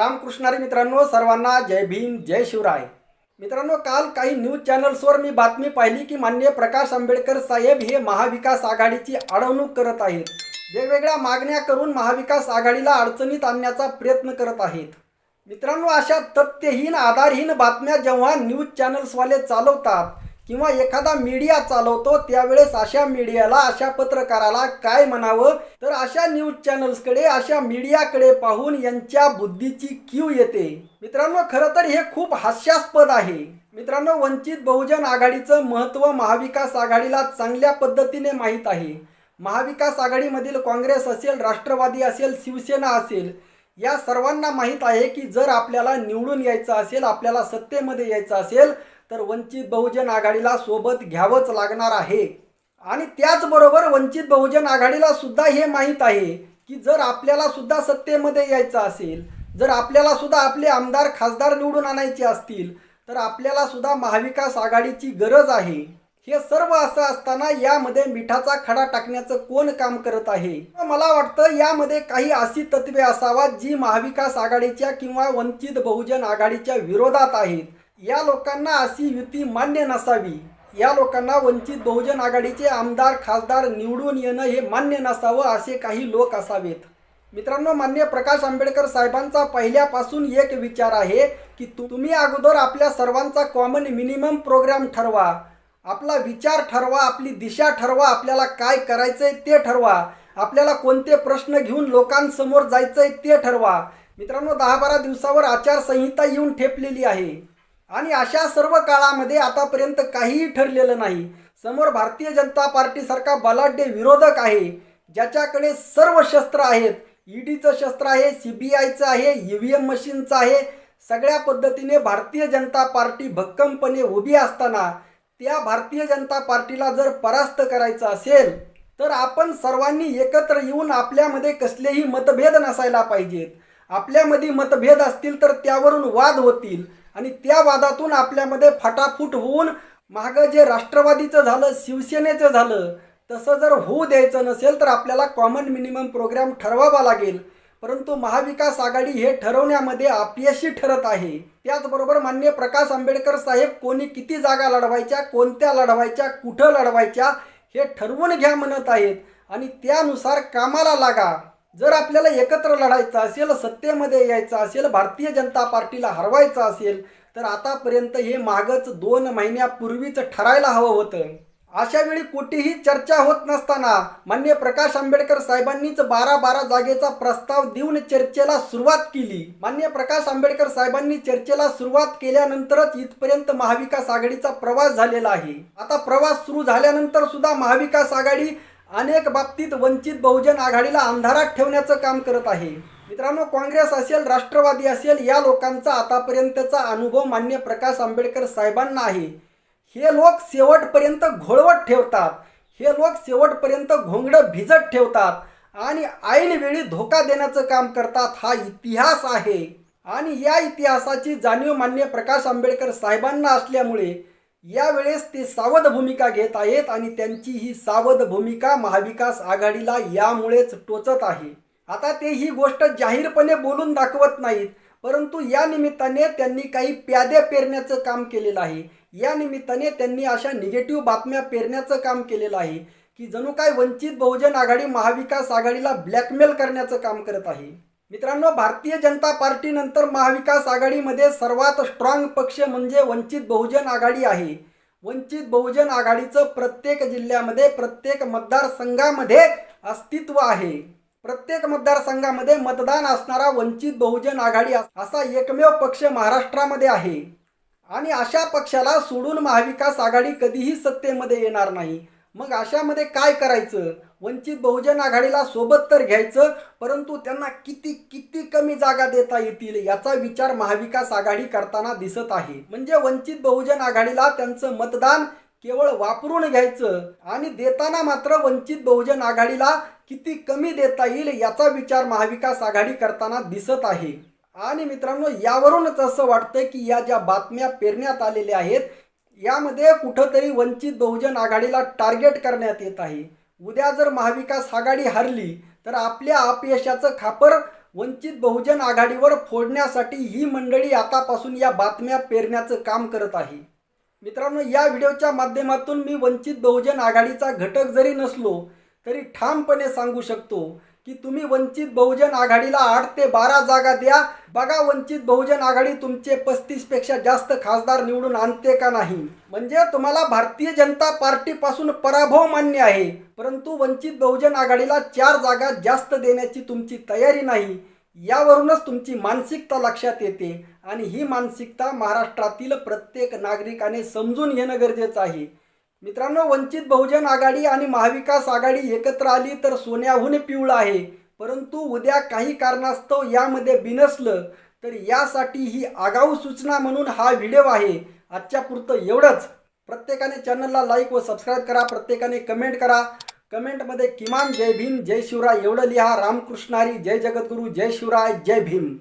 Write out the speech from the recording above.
रामकृष्णारी मित्रांनो सर्वांना जय भीम जय शिवराय. मित्रांनो काल काही न्यूज चॅनल्सवर मी बातमी पाहिली की माननीय प्रकाश आंबेडकर साहेब हे महाविकास आघाडीची अडवणूक करत आहेत. वेगवेगळ्या मागण्या करून महाविकास आघाडीला अडचणीत आणण्याचा प्रयत्न करत आहेत. मित्रांनो अशा तथ्यहीन आधारहीन बातम्या जेव्हा न्यूज चॅनल्सवाले चालवतात किंवा एखादा मीडिया चालवतो त्यावेळेस अशा मीडियाला अशा पत्रकाराला काय म्हणावं? तर अशा न्यूज चॅनल्सकडे अशा मीडियाकडे पाहून यांच्या बुद्धीची क्यू येते. मित्रांनो खरं तर हे खूप हास्यास्पद आहे. मित्रांनो वंचित बहुजन आघाडीचं महत्त्व महाविकास आघाडीला चांगल्या पद्धतीने माहीत आहे. महाविकास आघाडीमधील काँग्रेस असेल राष्ट्रवादी असेल शिवसेना असेल या सर्वांना माहीत आहे की जर आपल्याला निवडून यायचं असेल आपल्याला सत्तेमध्ये यायचं असेल तर वंचित बहुजन आघाडीला सोबत घ्यावंच लागणार आहे. आणि त्याचबरोबर वंचित बहुजन आघाडीला सुद्धा हे माहीत आहे की जर आपल्याला सुद्धा सत्तेमध्ये यायचं असेल जर आपल्याला सुद्धा आपले आमदार खासदार निवडून आणायचे असतील तर आपल्याला सुद्धा महाविकास आघाडीची गरज आहे. हे सर्व असं असताना यामध्ये मिठाचा खडा टाकण्याचं कोण काम करत आहे? मला वाटतं यामध्ये काही अशी तत्वे असावात जी महाविकास आघाडीच्या किंवा वंचित बहुजन आघाडीच्या विरोधात आहेत. या लोकांना अशी युती मान्य नसावी. या लोकांना वंचित बहुजन आघाडीचे आमदार खासदार निवडून येणं हे मान्य नसावं असे काही लोक असावेत. मित्रांनो मान्य प्रकाश आंबेडकर साहेबांचा पहिल्यापासून एक विचार आहे की तु- तुम्ही अगोदर आपल्या सर्वांचा कॉमन मिनिमम प्रोग्राम ठरवा. आपला विचार ठरवा आपली दिशा ठरवा आपल्याला काय करायचंय ते ठरवा. आपल्याला कोणते प्रश्न घेऊन लोकांसमोर जायचंय ते ठरवा. मित्रांनो दहा बारा दिवसावर आचारसंहिता येऊन ठेपलेली आहे. आणि अशा सर्व काळामध्ये आतापर्यंत काहीही ठरलेलं नाही. समोर भारतीय जनता पार्टीसारखा बलाढ्य विरोधक आहे ज्याच्याकडे सर्व शस्त्र आहेत. ईडीचं शस्त्र आहे सी बी आयचं आहे ई व्ही एम मशीनचं आहे. सगळ्या पद्धतीने भारतीय जनता पार्टी भक्कमपणे उभी असताना त्या भारतीय जनता पार्टीला जर परास्त करायचं असेल तर आपण सर्वांनी एकत्र येऊन आपल्यामध्ये कसलेही मतभेद नसायला पाहिजेत. आपल्यामध्ये मतभेद असतील तर त्यावरून वाद होतील. आणि त्या वादातून आपल्यामध्ये फटाफूट होऊन मागं जे राष्ट्रवादीचं झालं शिवसेनेचं झालं तसं जर होऊ द्यायचं नसेल तर आपल्याला कॉमन मिनिमम प्रोग्राम ठरवावा लागेल. परंतु महाविकास आघाडी हे ठरवण्यामध्ये अपयशी ठरत आहे. त्याचबरोबर मान्य प्रकाश आंबेडकर साहेब कोणी किती जागा लढवायच्या कोणत्या लढवायच्या कुठं लढवायच्या हे ठरवून घ्या म्हणत आहेत. आणि त्यानुसार कामाला लागा. जर आपल्याला एकत्र लढायचं असेल सत्तेमध्ये यायचं असेल भारतीय जनता पार्टीला हरवायचं असेल तर आतापर्यंत हे मागच दोन महिन्यापूर्वीच ठरायला हवं होतं. अशा वेळी कुठेही चर्चा होत नसताना मान्य प्रकाश आंबेडकर साहेबांनीच बारा बारा जागेचा प्रस्ताव देऊन चर्चेला सुरुवात केली. मान्य प्रकाश आंबेडकर साहेबांनी चर्चेला सुरुवात केल्यानंतरच इथपर्यंत महाविकास आघाडीचा प्रवास झालेला आहे. आता प्रवास सुरू झाल्यानंतर सुद्धा महाविकास आघाडी अनेक बाबतीत वंचित बहुजन आघाडीला अंधारात ठेवण्याचं काम करत आहे. मित्रांनो काँग्रेस असेल राष्ट्रवादी असेल या लोकांचा आतापर्यंतचा अनुभव मान्य प्रकाश आंबेडकर साहेबांना आहे. हे लोक शेवटपर्यंत घोळवट ठेवतात. हे लोक शेवटपर्यंत घोंगडं भिजत ठेवतात आणि ऐनवेळी धोका देण्याचं काम करतात हा इतिहास आहे. आणि या इतिहासाची जाणीव मान्य प्रकाश आंबेडकर साहेबांना असल्यामुळे यावेळेस ते सावध भूमिका घेत आहेत आणि त्यांची ही सावध भूमिका महाविकास आघाडीला यामुळेच टोचत आहे. आता ते ही गोष्ट जाहीरपणे बोलून दाखवत नाहीत परंतु या निमित्ताने त्यांनी काही प्याद्या पेरण्याचं काम केलेलं आहे. या निमित्ताने त्यांनी अशा निगेटिव्ह बातम्या पेरण्याचं काम केलेलं आहे की जणू काय वंचित बहुजन आघाडी महाविकास आघाडीला ब्लॅकमेल करण्याचं काम करत आहे. मित्रांनो भारतीय जनता पार्टीनंतर महाविकास आघाडीमध्ये सर्वात स्ट्रॉंग पक्ष म्हणजे वंचित बहुजन आघाडी आहे. वंचित बहुजन आघाडीचं प्रत्येक जिल्ह्यामध्ये प्रत्येक मतदारसंघामध्ये अस्तित्व आहे. प्रत्येक मतदारसंघामध्ये मतदान असणारा वंचित बहुजन आघाडी असा एकमेव पक्ष महाराष्ट्रामध्ये आहे. आणि अशा पक्षाला सोडून महाविकास आघाडी कधीही सत्तेमध्ये येणार नाही. मग अशामध्ये काय करायचं? वंचित बहुजन आघाडीला सोबत तर घ्यायचं परंतु त्यांना किती किती कमी जागा देता येतील याचा विचार महाविकास आघाडी करताना दिसत आहे. म्हणजे वंचित बहुजन आघाडीला त्यांचं मतदान केवळ वापरून घ्यायचं आणि देताना मात्र वंचित बहुजन आघाडीला किती कमी देता येईल याचा विचार महाविकास आघाडी करताना दिसत आहे. आणि मित्रांनो यावरूनच असं वाटतं की या ज्या बातम्या पेरण्यात आलेल्या आहेत यामध्ये कुठंतरी वंचित बहुजन आघाडीला टार्गेट करण्यात येत आहे. उद्या जर महाविकास आघाडी हरली तर आपल्या अपयशाचं खापर वंचित बहुजन आघाडीवर फोडण्यासाठी ही मंडळी आतापासून या बातम्या पेरण्याचं काम करत आहे. मित्रांनो या व्हिडिओच्या माध्यमातून मी वंचित बहुजन आघाडीचा घटक जरी नसलो तरी ठामपणे सांगू शकतो की तुम्ही वंचित बहुजन आघाडीला आठ ते बारा जागा द्या. बघा वंचित बहुजन आघाडी तुमचे पस्तीसपेक्षा जास्त खासदार निवडून आणते का नाही? म्हणजे तुम्हाला भारतीय जनता पार्टीपासून पराभव मान्य आहे. परंतु वंचित बहुजन आघाडीला चार जागा जास्त देण्याची तुमची तयारी नाही. यावरूनच तुमची मानसिकता लक्षात येते. आणि ही मानसिकता महाराष्ट्रातील प्रत्येक नागरिकाने समजून घेणं गरजेचं आहे. मित्रांनो वंचित बहुजन आघाडी आणि महाविकास आघाडी एकत्र आली तर सोन्याहून पिवळं आहे. परंतु उद्या काही कारणास्तव यामध्ये बिनसलं तर यासाठी ही आगाऊ सूचना म्हणून हा व्हिडिओ आहे. आजच्या पुरतं एवढंच. प्रत्येकाने चॅनलला लाईक व सबस्क्राईब करा. प्रत्येकाने कमेंट करा. कमेंटमध्ये किमान जय भीम जय शिवराय एवढं लिहा. रामकृष्णारी जय जगद्गुरू जय शिवराय जय भीम.